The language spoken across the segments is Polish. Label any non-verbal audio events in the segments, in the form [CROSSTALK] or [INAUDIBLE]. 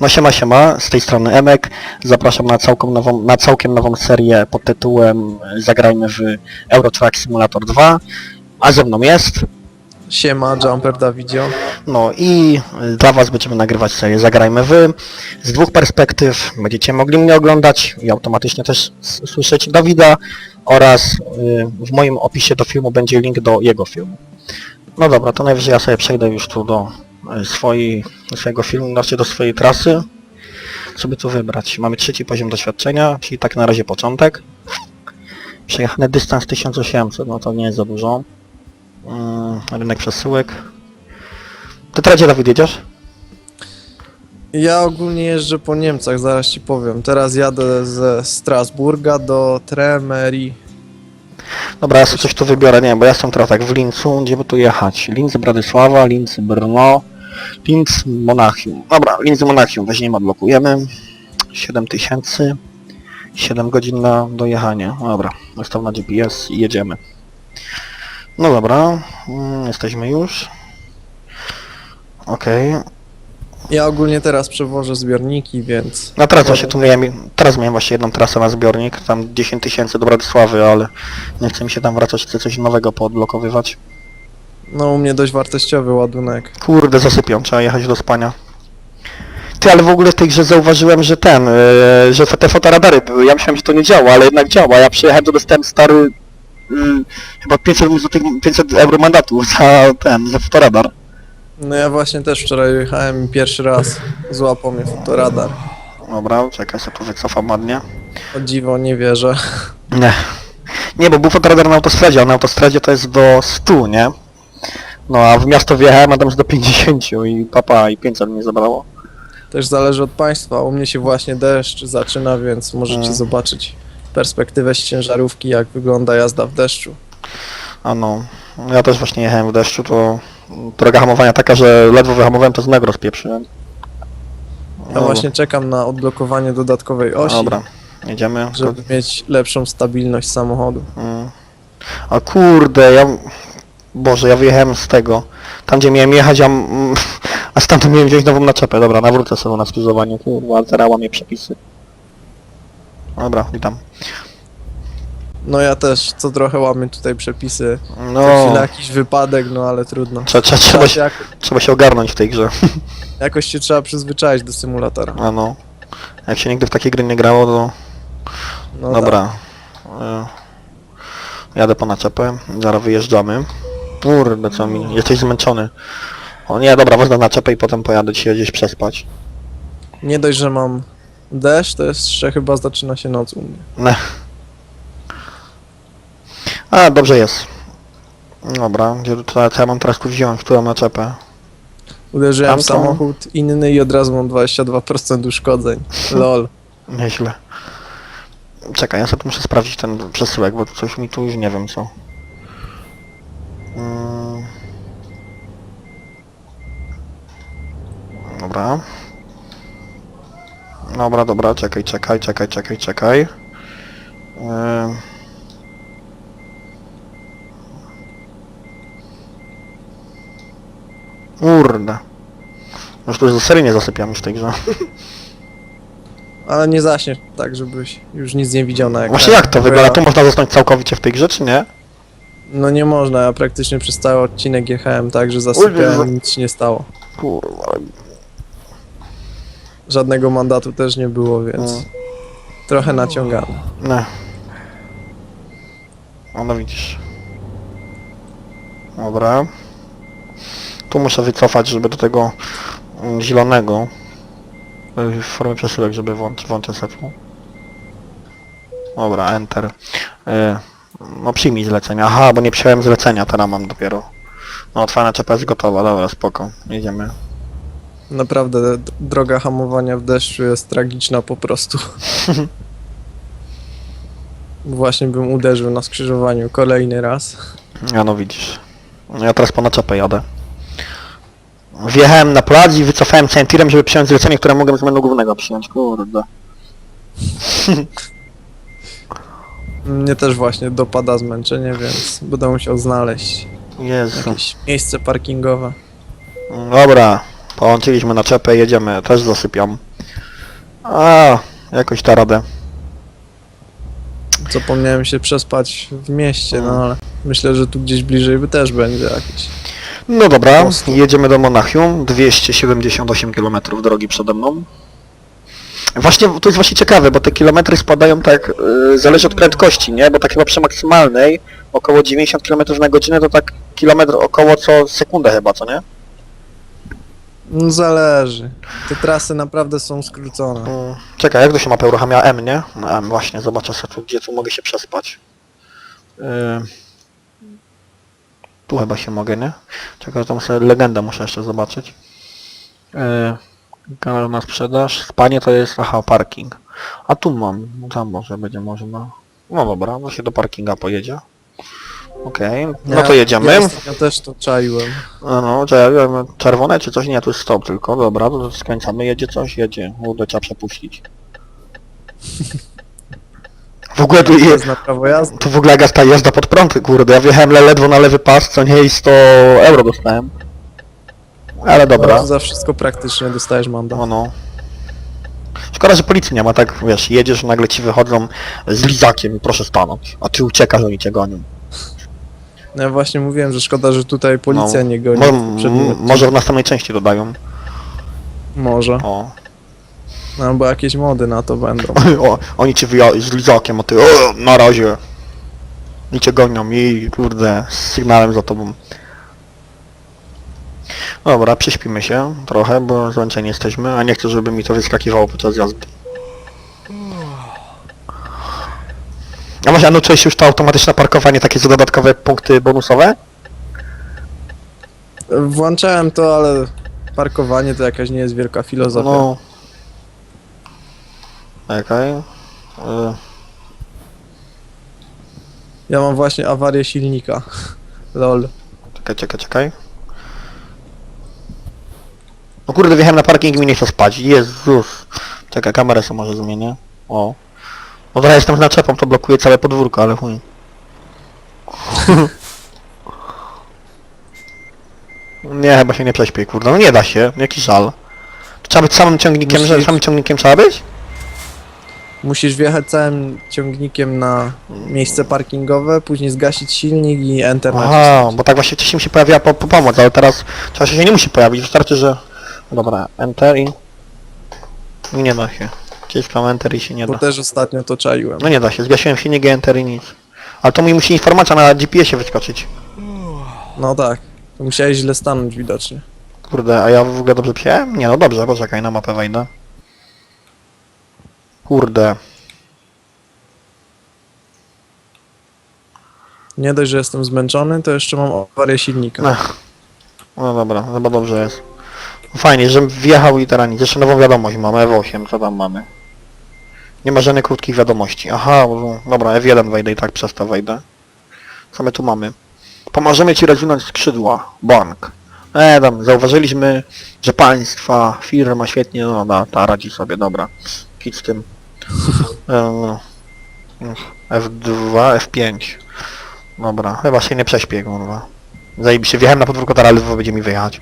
No siema siema, z tej strony Emek. Zapraszam na całkiem nową, na całkiem nową serię pod tytułem Zagrajmy w Euro Truck Simulator 2. A ze mną jest. Siema, Jumper Dawidzio. No i dla was będziemy nagrywać serię Zagrajmy w. Z dwóch perspektyw będziecie mogli mnie oglądać i automatycznie też słyszeć Dawida oraz y, w moim opisie do filmu będzie link do jego filmu. No dobra, to najwyżej ja sobie przejdę już tu do do swojego filmu, znaczy do swojej trasy. Co by tu wybrać? Mamy trzeci poziom doświadczenia, czyli tak na razie początek. Przejechany dystans 1800, no to nie jest za dużo. Mm, rynek przesyłek. Ty teraz gdzie Dawid jedziesz? Ja ogólnie jeżdżę po Niemcach, zaraz ci powiem. Teraz jadę ze Strasburga do Tremery. Dobra, ja sobie coś tu wybiorę, nie, bo ja jestem teraz tak w Lincu, gdzie by tu jechać? Linz Bradysława, Linz Brno, Linz Monachium. Dobra, Linz Monachium weźmiemy, odblokujemy. 7000, 7 godzin na dojechanie. Dobra, ustaw na GPS i jedziemy. No dobra, mm, jesteśmy już. Okej, Ja ogólnie teraz przewożę zbiorniki, więc... no teraz właśnie tu miałem, teraz miałem właśnie jedną trasę na zbiornik, tam 10 tysięcy do Bradysławy, ale nie chce mi się tam wracać, chcę coś nowego poodblokowywać. No u mnie dość wartościowy ładunek. Kurde, zasypią, trzeba jechać do spania. Ty, ale w ogóle w tej grze zauważyłem, że ten, yy, że te fotoradary były. Ja myślałem, że to nie działa, ale jednak działa. Ja przyjechałem, to dostałem stary, yy, chyba 500, złotych, 500 euro mandatu za ten, za fotoradar. No ja właśnie też wczoraj jechałem i pierwszy raz złapał mnie fotoradar. Dobra, czekaj, sobie tu wycofam ładnie. O dziwo, nie wierzę. Nie. Nie, bo był fotoradar na autostradzie, a na autostradzie to jest do 100, nie? No, a w miasto wjechałem, a tam jest do 50 i papa, i 500 mnie zabrało. Też zależy od państwa. U mnie się właśnie deszcz zaczyna, więc możecie Mm. zobaczyć perspektywę z ciężarówki, jak wygląda jazda w deszczu. A no, ja też właśnie jechałem w deszczu, to droga hamowania taka, że ledwo wyhamowałem, to z mego rozpieprzyłem. Ja właśnie czekam na odblokowanie dodatkowej osi, Dobra, jedziemy. żeby mieć lepszą stabilność samochodu. Mm. A kurde, ja... Boże, ja wyjechałem z tego. Tam gdzie miałem jechać, a, a stamtąd miałem wziąć nową naczepę. Dobra, nawrócę sobie na skrzyżowaniu. Kurwa, teraz łamie przepisy. Dobra, witam. No ja też co trochę łamię tutaj przepisy. No, No. chwilę jakiś wypadek, no ale trudno. trzeba, Trzeba się, się jak, trzeba się ogarnąć w tej grze. [LAUGHS] jakoś się trzeba przyzwyczaić do symulatora. A no. Jak się nigdy w takie gry nie grało, to... No Dobra. E, Jadę po naczepę, zaraz wyjeżdżamy. Kurde, co mi... Jesteś zmęczony. O nie, dobra, wezmę naczepę i potem pojadę ci gdzieś przespać. Nie dość, że mam deszcz, to jeszcze chyba zaczyna się noc u mnie. Ne. A, dobrze jest. Dobra, gdzie to, co ja mam teraz tu wziąć, którą naczepę? Uderzyłem w Tamtą? samochód inny i od razu mam 22% uszkodzeń. [LAUGHS] Lol. Nieźle. Czekaj, ja sobie tu muszę sprawdzić ten przesyłek, bo coś mi tu już nie wiem co. Mm. Dobra. Dobra, dobra, czekaj, czekaj, czekaj, czekaj, czekaj. Ym. Kurde. Już tu seryjnie zasypiam już w tej grze. [LAUGHS] Ale nie zaśnie tak, żebyś już nic nie widział na ekranie. Właśnie jak to wygląda? Tu można zasnąć całkowicie w tej grze, czy nie? No nie można, ja praktycznie przez cały odcinek jechałem tak, że zasypiałem, nic się nie stało. Kurwa. Żadnego mandatu też nie było, więc Mm. trochę naciągane. Nie. O, no widzisz. Dobra. Tu muszę wycofać, żeby do tego mm, zielonego y, w formie przesyłek, żeby włącz, włączyć setło. Dobra, enter. Y, No przyjmij zlecenie. Aha, bo nie przyjąłem zlecenia, teraz mam dopiero. No, twoja naczepa jest gotowa, dobra, spoko. Jedziemy. Naprawdę droga hamowania w deszczu jest tragiczna po prostu. [LAUGHS] Właśnie bym uderzył na skrzyżowaniu kolejny raz. Ja no widzisz. Ja teraz po naczepę jadę. Wjechałem na plac i wycofałem całym tirem, żeby przyjąć zlecenie, które mogłem z menu głównego przyjąć. Kurde. [LAUGHS] Mnie też właśnie dopada zmęczenie, więc będę musiał znaleźć Jezu. jakieś miejsce parkingowe. Dobra. Połączyliśmy naczepę, jedziemy. Też zasypiam. A, jakoś da radę. Zapomniałem się przespać w mieście, no ale myślę, że tu gdzieś bliżej by też będzie jakieś. No dobra, Prosto. jedziemy do Monachium, 278 km drogi przede mną. Właśnie, to jest właśnie ciekawe, bo te kilometry spadają tak, yy, zależy od prędkości, nie? Bo tak chyba przy maksymalnej, około 90 km na godzinę, to tak kilometr około co sekundę chyba, co nie? No zależy. Te trasy naprawdę są skrócone. Mm, Czekaj, jak to się mapę uruchamia M, nie? No M, właśnie, zobaczę sobie tu, gdzie tu mogę się przespać. Yy... Tu chyba się mogę, nie? Czekaj, tam sobie legendę muszę jeszcze zobaczyć. Yy... Na sprzedaż. Spanie to jest, aha, parking. A tu mam, tam może będzie można. No dobra, no się do parkinga pojedzie. Okej, no to jedziemy. Ja, ostatnio też to czaiłem. No, no, czekaj, czerwone czy coś? Nie, tu jest stop tylko, dobra, to skręcamy, jedzie coś, jedzie. Kurde, trzeba przepuścić. W ogóle tu To jest na prawo jazdy. tu w ogóle ta jazda pod prąd, kurde, ja wjechałem le- ledwo na lewy pas, co nie i 100 euro dostałem. Ale No, dobra, za wszystko praktycznie dostajesz mandat. no no. Szkoda, że policji nie ma, tak wiesz, jedziesz, nagle ci wychodzą z lizakiem i proszę stanąć, a ty uciekasz, oni cię gonią. No ja właśnie mówiłem, że szkoda, że tutaj policja No, nie goni. Mo- w poprzednim m- odcinku. może w następnej części dodają. Może. O. No, Albo jakieś mody na to będą. [LAUGHS] o, oni cię wyja- z lizakiem, a ty o, na razie. I cię gonią i kurde, z sygnałem za tobą. Dobra, prześpimy się trochę, bo zmęczeni jesteśmy, a nie chcę, żeby mi to wyskakiwało podczas jazdy. A może nauczyłeś się już to automatyczne parkowanie, takie za dodatkowe punkty bonusowe? Włączałem to, ale parkowanie to jakaś nie jest wielka filozofia. No. Okej. Y, Ja mam właśnie awarię silnika. Lol. Czekaj, czekaj, czekaj. No kurde, wjechałem na parking i mi nie chce spać. Jezus. Czekaj, kamerę sobie może zmienię. O. Teraz jestem z naczepą, to blokuje całe podwórko, ale chuj. [LAUGHS] nie, chyba się nie prześpię, kurde. No nie da się, jaki żal. Trzeba być samym ciągnikiem, że Musisz- samym ciągnikiem trzeba być? Musisz wjechać całym ciągnikiem na miejsce parkingowe, później zgasić silnik i enter Aha, nacisnąć. bo tak właśnie wcześniej mi się pojawiła po, po pomoc, ale teraz czasem się nie musi pojawić, wystarczy, że... Dobra, enter i... I nie da się. Ciskam enter i się nie Bo da. też ostatnio to czaiłem. No nie da się, zgasiłem silnik i enter i nic. Ale to mi musi informacja na GPS-ie wyskoczyć. No tak. To musiałeś źle stanąć widocznie. Kurde, a ja w ogóle dobrze przyjechałem? Nie, no dobrze, poczekaj, na mapę wejdę. Kurde. Nie dość, że jestem zmęczony, to jeszcze mam awarię silnika. Ech. No dobra, chyba dobrze jest. Fajnie, że wjechał i teraz nic. Jeszcze nową wiadomość mamy, F8, co tam mamy? Nie ma żadnych krótkich wiadomości. Aha, dobra, F1 wejdę i tak przez to wejdę. Co my tu mamy? Pomożemy Ci rozwinąć skrzydła. Bank. E, tam, zauważyliśmy, że państwa, firma świetnie, no da, ta radzi sobie, dobra. Kit z tym. E, no. F2, F5. Dobra, chyba się nie prześpię, kurwa. Zajebiście, wjechałem na podwórko, teraz ledwo będzie mi wyjechać.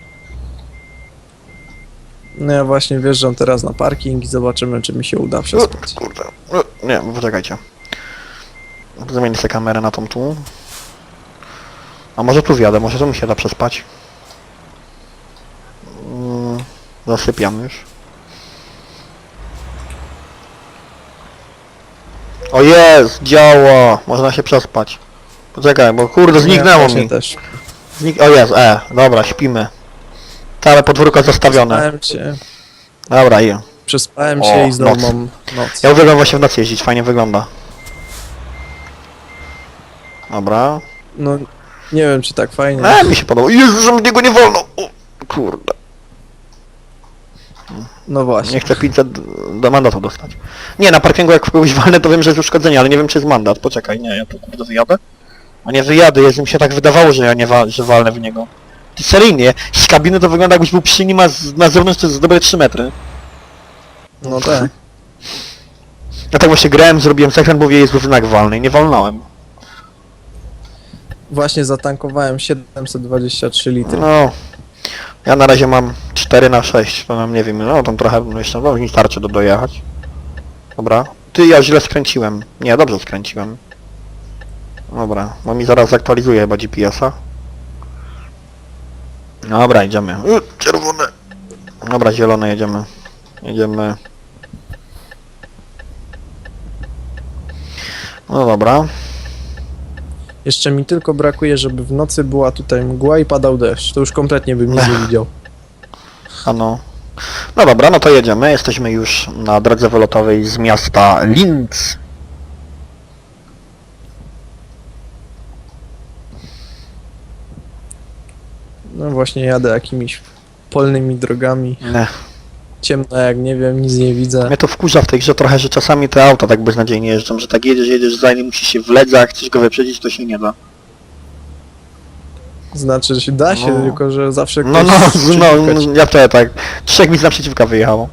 No ja właśnie wjeżdżam teraz na parking i zobaczymy, czy mi się uda przespać. Kurde. No, Nie, poczekajcie. Zamienię sobie kamerę na tą tu. A może tu wjadę, może tu mi się da przespać. Mm, Zasypiam już. O jest, działa! Można się przespać. Poczekaj, bo kurde, zniknęło właśnie mi. też. Znik o jest, e, dobra, śpimy. Całe podwórko zostawione. Przespałem się, Dobra, je. przespałem O, się i znowu noc. mam noc. Ja uwielbiam właśnie w nocy jeździć, fajnie wygląda. Dobra. No nie wiem, czy tak fajnie. E, mi się podoba. Jezu, że mnie go nie wolno! O, kurde. No właśnie. Nie chcę 500 do mandatu dostać. Nie, na parkingu jak kogoś walnę, to wiem, że jest uszkodzenie, ale nie wiem, czy jest mandat. Poczekaj, nie, ja tu kurde wyjadę. A nie wyjadę, jest mi się tak wydawało, że ja nie wa że walnę w niego. Seryjnie, z kabiny to wygląda jakbyś był przy nim, a z, na zewnątrz to jest dobre 3 metry. No tak. Ja tak właśnie grałem, zrobiłem sekret, mówię, jest znak walny i nie walnąłem. Właśnie zatankowałem 723 litry. No. Ja na razie mam 4 na 6, to nam nie wiem, no tam trochę jeszcze no, mi starczy do dojechać. Dobra. Ty, ja źle skręciłem. Nie, dobrze skręciłem. Dobra, bo mi zaraz zaktualizuje chyba GPS-a. Dobra, idziemy. Y, Czerwone. Dobra, zielone jedziemy. Jedziemy. No dobra. Jeszcze mi tylko brakuje, żeby w nocy była tutaj mgła i padał deszcz. To już kompletnie bym nie [LAUGHS] widział. Ano. No dobra, no to jedziemy. Jesteśmy już na drodze wylotowej z miasta Linz. No właśnie jadę jakimiś polnymi drogami. Nie. Ciemno jak nie wiem, nic nie widzę. Mnie to wkurza w tej grze trochę, że czasami te auta tak beznadziejnie jeżdżą, że tak jedziesz, jedziesz za nim, musisz się wlec, a jak chcesz go wyprzedzić, to się nie da. Znaczy, że się da się, No. tylko że zawsze No, ktoś no, no, przeciwka ci- ja wczoraj tak, trzech mi z naprzeciwka wyjechało.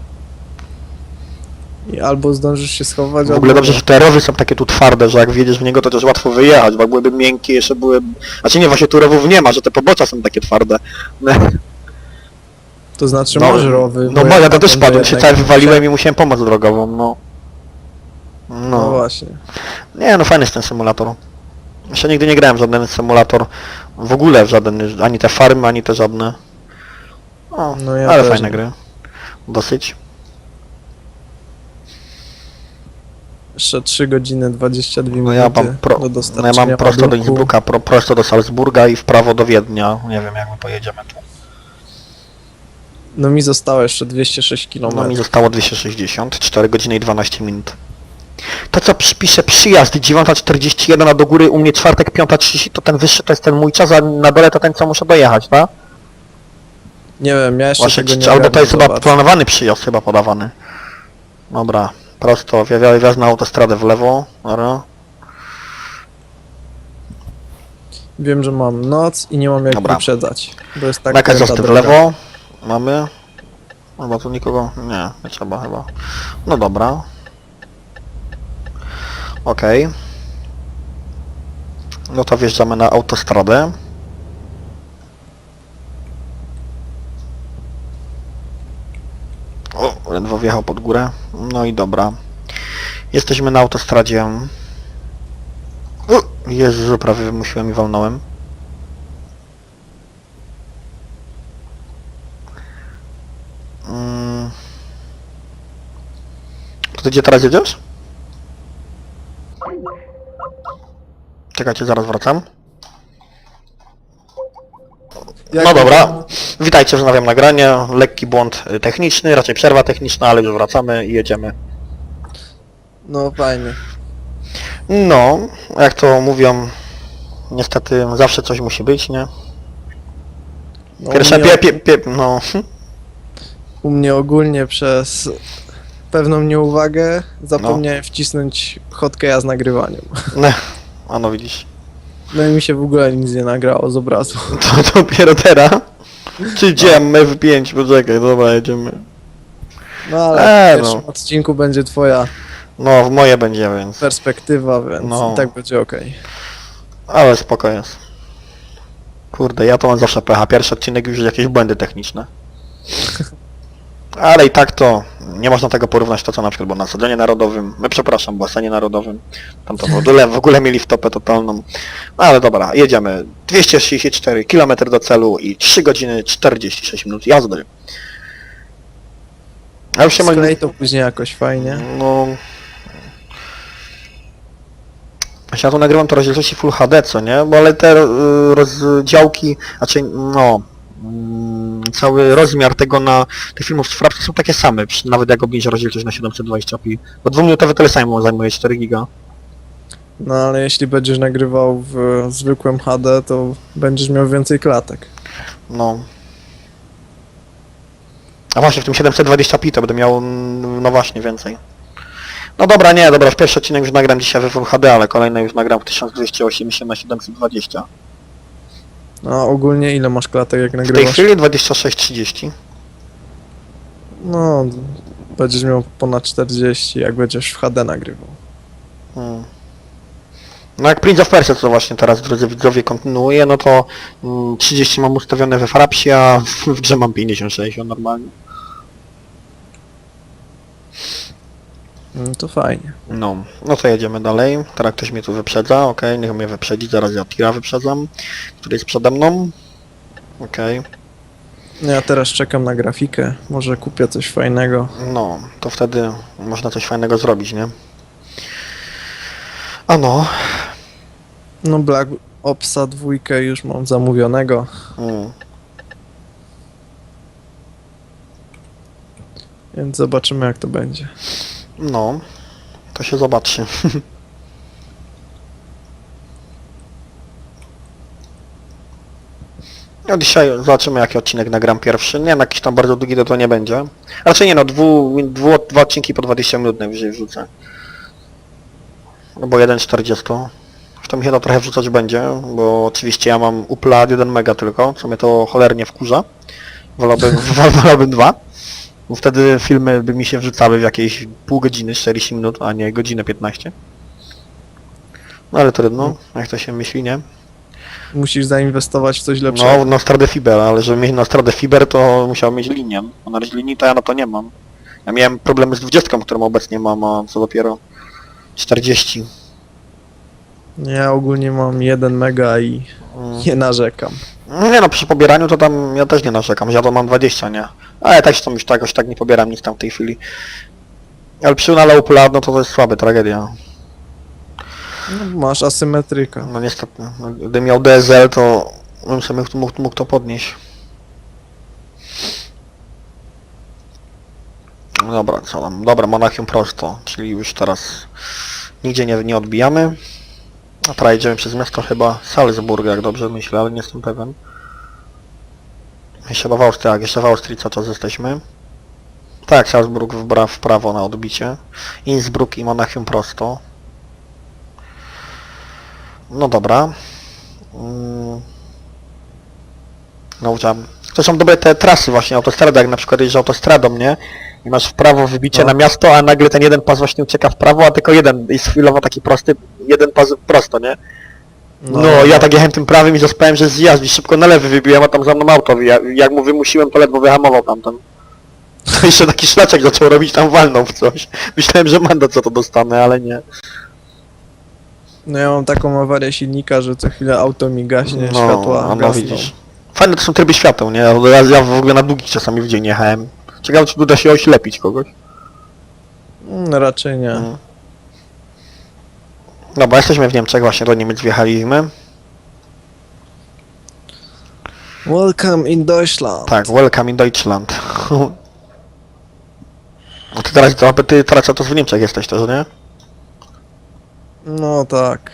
I albo zdążysz się schować, W ogóle albo dobrze, że te rowy są takie tu twarde, że jak wjedziesz w niego, to też łatwo wyjechać, bo jak byłyby miękkie, jeszcze były... Znaczy nie, właśnie tu rowów nie ma, że te pobocza są takie twarde. [LAUGHS] To znaczy No, masz rowy. No bo ja to też będę padłem, się cały wywaliłem i musiałem pomoc drogową, no. No No. właśnie. Nie, no fajny jest ten symulator. Jeszcze nigdy nie grałem w żaden symulator, w ogóle w żaden, ani te farmy, ani te żadne. O, No ja ale też fajne nie. gry. Dosyć. Jeszcze 3 godziny 22 No minuty ja mam, pro, do no ja dostarczenia mam prosto do ładunku. Innsbrucka, pro, prosto do Salzburga i w prawo do Wiednia. Nie wiem jak my pojedziemy tu. No mi zostało jeszcze 206 km. No mi zostało 260, 4 godziny i 12 minut. To co przypiszę przyjazd 9.41, a do góry u mnie czwartek 5.30, to ten wyższy to jest ten mój czas, a na dole to ten co muszę dojechać, tak? Nie wiem, ja jeszcze Właśnie, tego nie czy, albo to ogarnę, jest chyba zobacz. planowany przyjazd chyba podawany. Dobra, prosto, wjazd wjazd na autostradę w lewo, dobra. Wiem, że mam noc i nie mam jak Dobra. wyprzedzać. Bo jest tak kręta jazdy w droga. lewo, mamy. Chyba tu nikogo, nie, nie trzeba chyba. No dobra. Okej. No to wjeżdżamy na autostradę. O, ledwo wjechał pod górę. No i dobra. Jesteśmy na autostradzie. O, Jezu, prawie wymusiłem i walnąłem. Mm. To ty gdzie teraz jedziesz? Czekajcie, zaraz wracam. Jak No dobra. Witajcie, wznawiam nagranie. Lekki błąd techniczny, raczej przerwa techniczna, ale już wracamy i jedziemy. No fajnie. No, jak to mówią, niestety zawsze coś musi być, nie? No, u, mnie, pie, pie, pie, no, u mnie ogólnie przez pewną nieuwagę zapomniałem wcisnąć hotkeya z nagrywaniem. ne, [LAUGHS] a no widzisz. No i mi się w ogóle nic nie nagrało z obrazu. [LAUGHS] To dopiero teraz? Czy gdzie F5, poczekaj, dobra, jedziemy. No ale Eee, w pierwszym no. odcinku będzie twoja No, w moje będzie, więc... perspektywa, więc No. i tak będzie okej. Ale spoko jest. Kurde, ja to mam zawsze pecha. Pierwszy odcinek już jakieś błędy techniczne. [LAUGHS] Ale i tak to nie można tego porównać to co na przykład było na Stadionie Narodowym. My przepraszam, Stadionie Narodowym. Tam to w ogóle, w ogóle mieli wtopę totalną. No ale dobra, jedziemy. 234 km do celu i 3 godziny 46 minut jazdy. A już się ma... Sklej to później jakoś fajnie. No... Właśnie ja tu nagrywam to rozdzielczości Full HD, co nie? Bo ale te y, rozdziałki, znaczy no... mm, Cały rozmiar tego na tych filmów z frapki są takie same, przy- nawet jak obniżę rozdzielczość na 720p. Bo dwuminutowy tyle samo zajmuje 4 giga. No ale jeśli będziesz nagrywał w zwykłym HD, to będziesz miał więcej klatek. No. A właśnie w tym 720p to będę miał, mm, no właśnie, więcej. No dobra, nie, dobra, w pierwszy odcinek już nagram dzisiaj w Full HD, ale kolejny już nagram w 1280 na 720. A ogólnie ile masz klatek jak W tej nagrywasz? chwili 26-30. No, będziesz miał ponad 40 jak będziesz w HD nagrywał. Hmm. No jak Prince of Persia, co właśnie teraz, drodzy widzowie, kontynuuję, no to mm, 30 mam ustawione we Frapsie, a w, w grze mam 50-60 normalnie. No to fajnie. No, no to jedziemy dalej. Teraz ktoś mnie tu wyprzedza, okej, niech mnie wyprzedzi, zaraz ja tira wyprzedzam, który jest przede mną. Okej, Ja teraz czekam na grafikę. Może kupię coś fajnego. no, to wtedy można coś fajnego zrobić, nie? A no, No Black Opsa dwójkę już mam zamówionego. mm, Więc zobaczymy jak to będzie. No, to się zobaczy. [LAUGHS] No dzisiaj zobaczymy jaki odcinek nagram pierwszy. Nie, no jakiś tam bardzo długi to, to nie będzie. Raczej nie no, dwu, dwu, dwa odcinki po 20 minut najwyżej wrzucę. Albo 1.40. Zresztą mi się to trochę wrzucać będzie, bo oczywiście ja mam upla 1 mega tylko, co mnie to cholernie wkurza. Wolałbym, [LAUGHS] wolałbym dwa. Bo wtedy filmy by mi się wrzucały w jakieś pół godziny, 40 minut, a nie godzinę 15. No ale trudno, jak to się myśli, nie? Musisz zainwestować w coś lepszego. No, Nostradę Fiber, ale żeby mieć Nostradę Fiber, to musiał mieć linię. A na razie linii to ja na to nie mam. Ja miałem problemy z 20, którą obecnie mam, a co dopiero 40. Ja ogólnie mam 1 mega i Mm. nie narzekam. No Nie no, przy pobieraniu to tam ja też nie narzekam, ja to mam 20, nie? Ale się tam już tak, jakoś tak nie pobieram nic tam w tej chwili. Ale przy na low plan, no to to jest słabe, tragedia. No, masz asymetryka. No niestety, no, gdybym miał DSL, to bym sobie mógł, mógł, mógł to podnieść. No dobra, co tam? Dobra, Monachium prosto, czyli już teraz nigdzie nie, nie odbijamy. A teraz jedziemy przez miasto chyba Salzburg, jak dobrze myślę, ale nie jestem pewien. Jeszcze w Austrii, tak, jeszcze w Austrii cały czas jesteśmy. Tak, Salzburg w, bra- w prawo na odbicie. Innsbruck i Monachium prosto. No dobra. Mm. No chciałem. To są dobre te trasy właśnie autostrady, jak na przykład jedziesz autostradą, nie? I masz w prawo wybicie No. na miasto, a nagle ten jeden pas właśnie ucieka w prawo, a tylko jeden jest chwilowo taki prosty, jeden pas prosto, nie? No, ja tak jechałem tym prawym i zaspałem, że zjazd i szybko na lewy wybiłem, a tam za mną auto, ja, jak mu wymusiłem, to ledwo wyhamował tamten. [LAUGHS] Jeszcze taki szlaczek zaczął robić, tam walnął w coś. Myślałem, że mandat za to dostanę, ale nie. No ja mam taką awarię silnika, że co chwilę auto mi gaśnie, światła a no gasną. widzisz. Fajne to są tryby świateł, nie? Ja, ja w ogóle na długich czasami w dzień jechałem. Ciekawe czy uda się oślepić kogoś. Mm, raczej nie. Mm. Dobra, jesteśmy w Niemczech, właśnie do Niemiec wjechaliśmy. Welcome in Deutschland. Tak, welcome in Deutschland. [LAUGHS] A ty teraz, to, ty teraz to w Niemczech jesteś też, nie? No tak.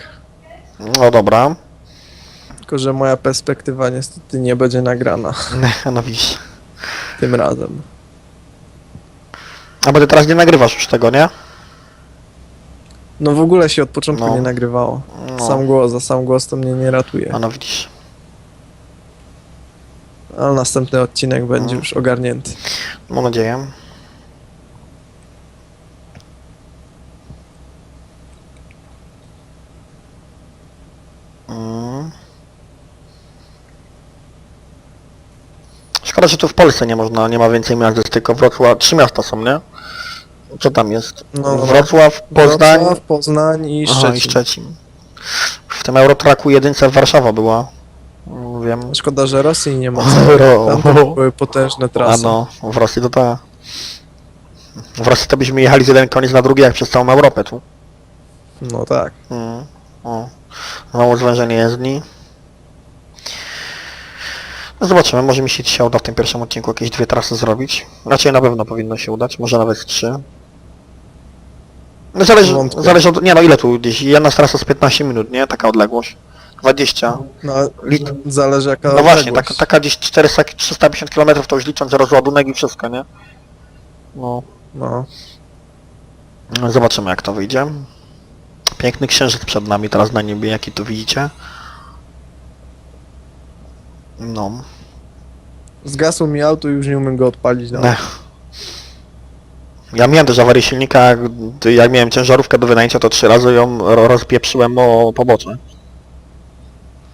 No dobra. Tylko, że moja perspektywa niestety nie będzie nagrana [LAUGHS] No widzisz. tym razem. A bo ty teraz nie nagrywasz już tego, nie? No w ogóle się od początku No. nie nagrywało. No. Sam głos, a sam głos to mnie nie ratuje. A no widzisz. Ale następny odcinek będzie No. już ogarnięty. Mam nadzieję. Mm. Szkoda, że tu w Polsce nie można, nie ma więcej miast, jest tylko Wrocław, trzy miasta są, nie? Co tam jest? No, Wrocław, Poznań Wrocław, Poznań i Aha, Szczecin. i Szczecin. W tym Eurotraku jedynce Warszawa była. Wiem. Szkoda, że Rosji nie ma. [LAUGHS] Tam były potężne A trasy. no, w Rosji to ta. W Rosji to byśmy jechali z jeden koniec na drugi jak przez całą Europę tu. No tak. Mm. O. Mało zwężenie jezdni. No zobaczymy, może mi się dzisiaj uda w tym pierwszym odcinku jakieś dwie trasy zrobić. Raczej na pewno powinno się udać, może nawet trzy. No zależy, Wątpię. zależy od, nie no ile tu gdzieś, jedna trasa z 15 minut, nie? Taka odległość. 20. No, Lit- zależy jaka No właśnie, odległość. taka, taka gdzieś 400, 350 km to już licząc rozładunek i wszystko, nie? No, No. no, zobaczymy jak to wyjdzie. Piękny księżyc przed nami teraz na niebie, jaki tu widzicie. No. Zgasło mi auto i już nie umiem go odpalić. No. Ech. Ja miałem też awarię silnika, jak, jak miałem ciężarówkę do wynajęcia, to trzy razy ją ro- rozpieprzyłem o pobocze.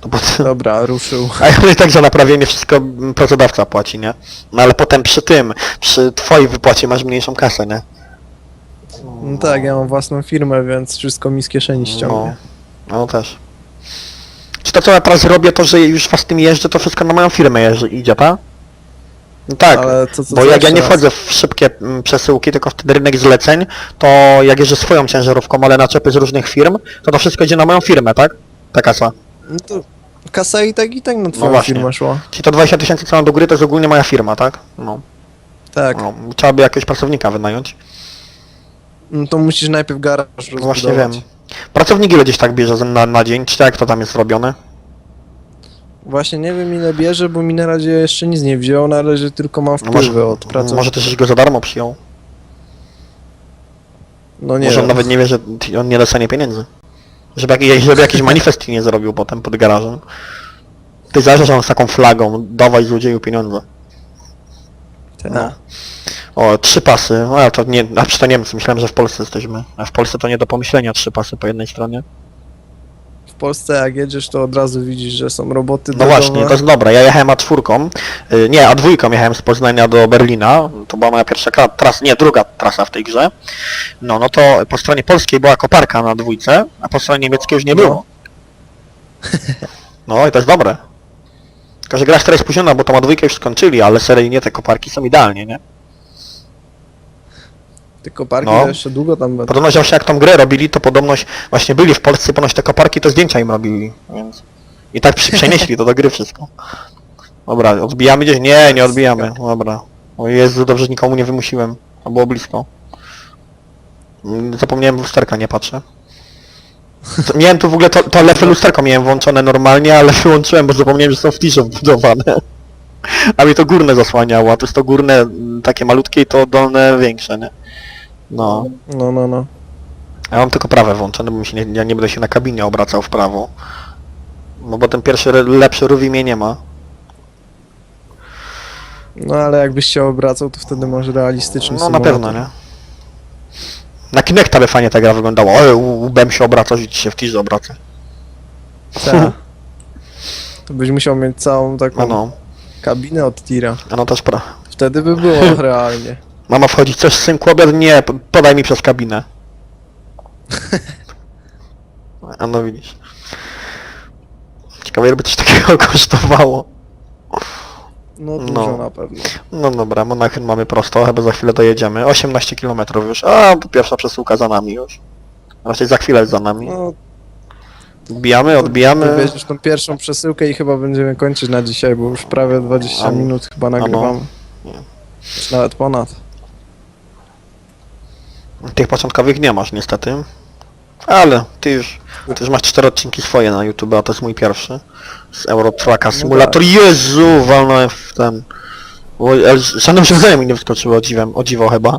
No bo Dobra, ruszył. A ja i tak za naprawienie wszystko pracodawca płaci, nie? No ale potem przy tym, przy twojej wypłacie masz mniejszą kasę, nie? No tak, ja mam własną firmę, więc wszystko mi z kieszeni ściągnie. No, no też. Czy to co ja teraz robię, to że już was tym jeżdżę, to wszystko na moją firmę jeżdżę, idzie, tak? No tak, Ale co, co, bo co jak ja jeszcze nie raz? wchodzę w szybkie mm, przesyłki, tylko wtedy rynek zleceń, to jak jeżdżę swoją ciężarówką, ale naczepy z różnych firm, to to wszystko idzie na moją firmę, tak? Ta kasa. No to kasa i tak i tak na twoją właśnie. firmę szła. Czyli to 20 tysięcy co mam do góry, to jest ogólnie moja firma, tak? No. Tak, no. Trzeba by jakiegoś pracownika wynająć. no to musisz najpierw garaż No właśnie wiem. Pracownik ile gdzieś tak bierze na, na dzień? Czy jak to tam jest robione? Właśnie nie wiem ile bierze, bo mi na razie jeszcze nic nie wziął, na razie tylko mam No wpływy od pracownika. może też go za darmo przyjął. No nie może on wiem. nawet nie wie, że on nie dostanie pieniędzy. Żeby, jakiś, żeby jakiś [LAUGHS] manifest ci nie zrobił potem pod garażem. Ty on z taką flagą, dawaj złodzieju pieniądze. Tak. No. O, trzy pasy, no ale to nie, a przecież to Niemcy, myślałem, że w Polsce jesteśmy. A w Polsce to nie do pomyślenia, trzy pasy po jednej stronie. W Polsce jak jedziesz, to od razu widzisz, że są roboty No właśnie, to jest dobre. Ja jechałem A4, y, nie, A2 jechałem z Poznania do Berlina. To była moja pierwsza kra- trasa, nie, druga trasa w tej grze. No, no to po stronie polskiej była koparka na dwójce, a po stronie niemieckiej już nie No. było. No i to jest dobre. Tylko, że gra jest teraz spóźniona, bo to ma dwójkę już skończyli, ale seryjnie te koparki są idealnie, nie? Te koparki No. to jeszcze długo tam będą. Podobno, właśnie jak tą grę robili, to podobność właśnie byli w Polsce, ponoć te koparki to zdjęcia im robili, więc... I tak przy- przenieśli to do gry wszystko. Dobra, odbijamy gdzieś? Nie, nie odbijamy. Dobra. O Jezu, dobrze że nikomu nie wymusiłem. A było blisko. Mm, Zapomniałem w lusterka, nie patrzę. To- Miałem tu w ogóle to, to lepsze lusterko miałem włączone normalnie, ale [LAUGHS] wyłączyłem, bo zapomniałem, że są w tirze wbudowane. A mi to górne zasłaniało, a to jest to górne mm, takie malutkie i to dolne większe, nie? No. No, no, no. Ja mam tylko prawe włączone, bo mi się nie, ja nie będę się na kabinie obracał w prawo. No bo ten pierwszy re- lepszy ruwi mnie nie ma. No ale jakbyś się obracał, to wtedy masz realistyczny No na symulator. pewno, nie? Na Kinecta by fajnie ta gra wyglądała. O, łbem się obraca, i ci się w tirze obraca. Tak. To byś musiał mieć całą taką No no, kabinę od tira. a no też pra. Wtedy by było [LAUGHS] realnie. Mama wchodzi, coś synku obiad? Nie, p- podaj mi przez kabinę. [LAUGHS] A no widzisz. Ciekawe, ile by coś takiego [LAUGHS] kosztowało. No No. dużo na pewno. No dobra, Monachium mamy prosto, chyba za chwilę dojedziemy. 18 km już. A, pierwsza przesyłka za nami już. Raczej za chwilę za nami. No, Odbijamy, odbijamy. Wybierzesz tą pierwszą przesyłkę i chyba będziemy kończyć na dzisiaj, bo już prawie 20 A- minut chyba no. nagrywamy. Nie. Już nawet ponad. Tych początkowych nie masz niestety. Ale ty już, ty już masz cztery odcinki swoje na YouTube, a to jest mój pierwszy. Z Eurotracka Simulator. Jezu, walnąłem w ten... O, Żadne urządzenie mi nie wyskoczyło, o, dziwem, o dziwo chyba.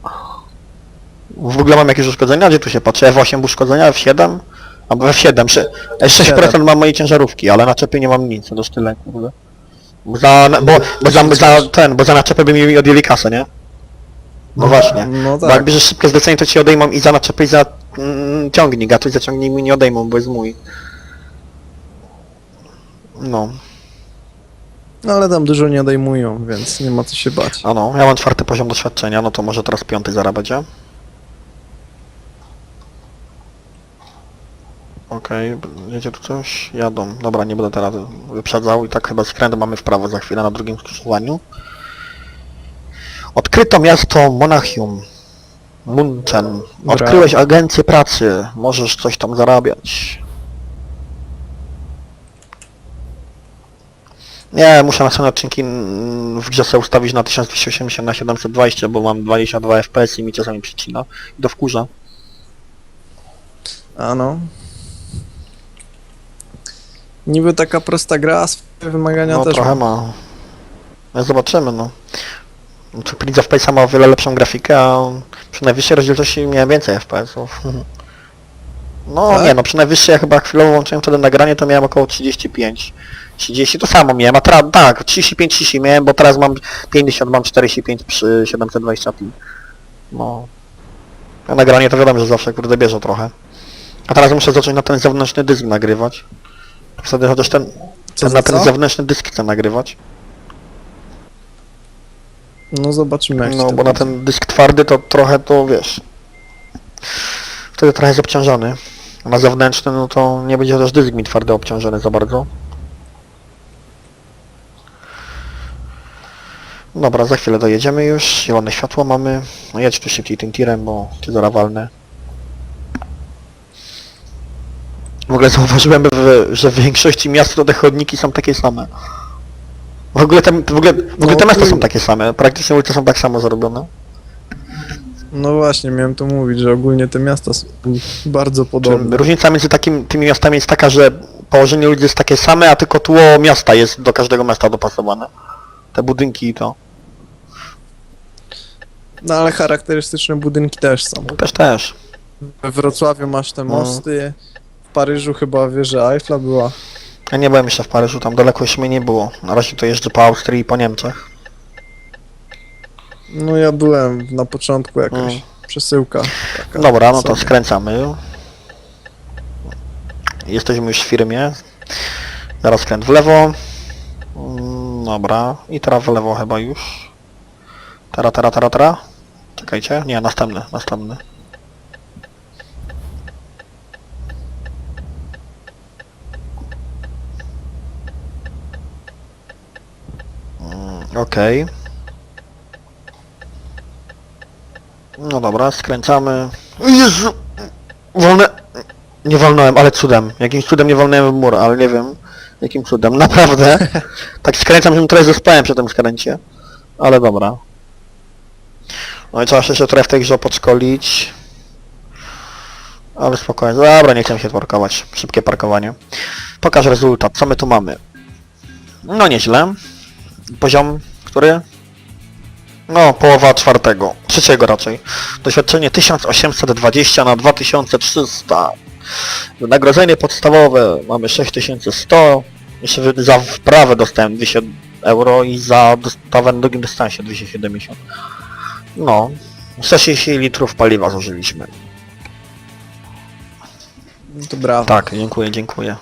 W ogóle mam jakieś uszkodzenia? Gdzie tu się patrzy? F8 uszkodzenia? F7? Albo F7. sze- e, 6% mam mojej ciężarówki, ale na czepie nie mam nic, to tyle kurde. Bo za, bo, bo za, za ten, bo za naczepę by mi odjęli kasę, nie? No właśnie. No Bo jak tak. bierzesz szybkie zlecenie, to ci odejmą i za naczepę i za mm, ciągnik, a tu za ciągnik mi nie odejmą, bo jest mój. No, No ale tam dużo nie odejmują, więc nie ma co się bać. a no, ja mam czwarty poziom doświadczenia, no to może teraz piąty będzie. Okej, jedzie tu coś? Jadą. Dobra, nie będę teraz wyprzedzał i tak chyba skręt mamy w prawo za chwilę na drugim skrzyżowaniu. Odkryto miasto Monachium. Munchen. Odkryłeś agencję pracy. Możesz coś tam zarabiać. Nie, muszę na następne odcinki w grze sobie ustawić na 1280 na 720, bo mam 22 FPS i mi czasami przycina. I do wkurza. A no. Niby taka prosta gra, a swoje wymagania No też trochę ma. ma. No zobaczymy, no. Czy Prince of Persia ma o wiele lepszą grafikę, a przy najwyższej rozdzielczości miałem więcej FPS-ów. No Tak? nie no, przy najwyższej ja chyba chwilowo włączyłem wtedy nagranie, to miałem około 35. 30 to samo miałem, a teraz tak, 35-30 miałem, bo teraz mam 50, mam 45 przy 720p. No. A nagranie to wiadomo, że zawsze kurde bierze trochę. A teraz muszę zacząć na ten zewnętrzny dysk nagrywać. Wtedy chociaż ten, ten na ten co? zewnętrzny dysk chcę nagrywać. No zobaczymy jak No to bo na będzie. ten dysk twardy to trochę to wiesz. Wtedy trochę jest obciążony. A na zewnętrzny, no to nie będzie też dysk mi twardy obciążony za bardzo. Dobra, za chwilę dojedziemy już. Zielone światło mamy. No jedź tu szybciej tym tirem, bo ty walne. W ogóle zauważyłem, w- że w większości miast to te chodniki są takie same. W ogóle te, w ogóle, w ogóle te No, miasta tu- są takie same. Praktycznie ulice są tak samo zrobione. No właśnie, miałem to mówić, że ogólnie te miasta są bardzo Czy podobne. różnica między takim, tymi miastami jest taka, że położenie ludzi jest takie same, a tylko tło miasta jest do każdego miasta dopasowane. Te budynki i to. No ale charakterystyczne budynki też są. Też też. We Wrocławiu masz te No. mosty, w Paryżu chyba wieża Eiffla była. Ja nie byłem jeszcze w Paryżu, tam daleko jeszcze mnie nie było. Na razie to jeżdżę po Austrii i po Niemczech. No ja byłem na początku jakaś Mm. przesyłka. Taka Dobra, no to sobie. skręcamy. Jesteśmy już w firmie. Zaraz skręt w lewo. Mm, Dobra. I teraz w lewo chyba już. Tara, tara, tara, tara. Czekajcie. Nie, następny, następny. Mm, Okej. No dobra, skręcamy. Jezu! Wolne... Nie wolnąłem, ale cudem. Jakimś cudem nie wolnąłem w mur, ale nie wiem. Jakim cudem, [LAUGHS] naprawdę. tak skręcam, że trochę zaspałem przy tym skręcie. Ale dobra. No i trzeba się jeszcze trochę w tej grze podszkolić. Ale spokojnie. Dobra, nie chciałem się parkować. Szybkie parkowanie. Pokaż rezultat. Co my tu mamy? No nieźle. Poziom, który? No, połowa czwartego. Trzeciego raczej. Doświadczenie 1820 na 2300. Wynagrodzenie podstawowe mamy 6100. Jeszcze za wprawę dostałem 200 euro i za dostawę na drugim dystansie 270. No, 160 litrów paliwa zużyliśmy. To brawo. Tak, dziękuję, dziękuję.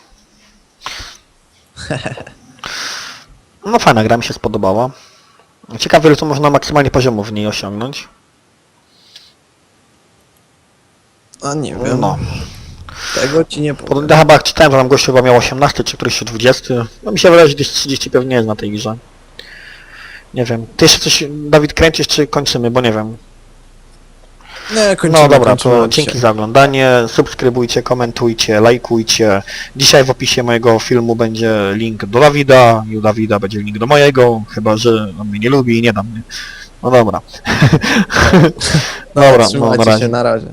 [LAUGHS] No fajna gra mi się spodobała. Ciekawe ile tu można maksymalnie poziomów w niej osiągnąć. A nie wiem, No. tego ci nie Po powiem. chyba czytałem, że tam gościu chyba miał 18 czy któryś 20. No mi się wydaje, że gdzieś 30 pewnie jest na tej grze. Nie wiem. Ty jeszcze coś, Dawid, kręcisz czy kończymy, bo nie wiem. Nie, kończymy, No dobra, kończymy to dzięki za oglądanie. Subskrybujcie, komentujcie, lajkujcie. Dzisiaj w opisie mojego filmu będzie link do Dawida i u Dawida będzie link do mojego, chyba że on mnie nie lubi i nie da mnie. No dobra. [LAUGHS] dobra, no na razie. się, na razie.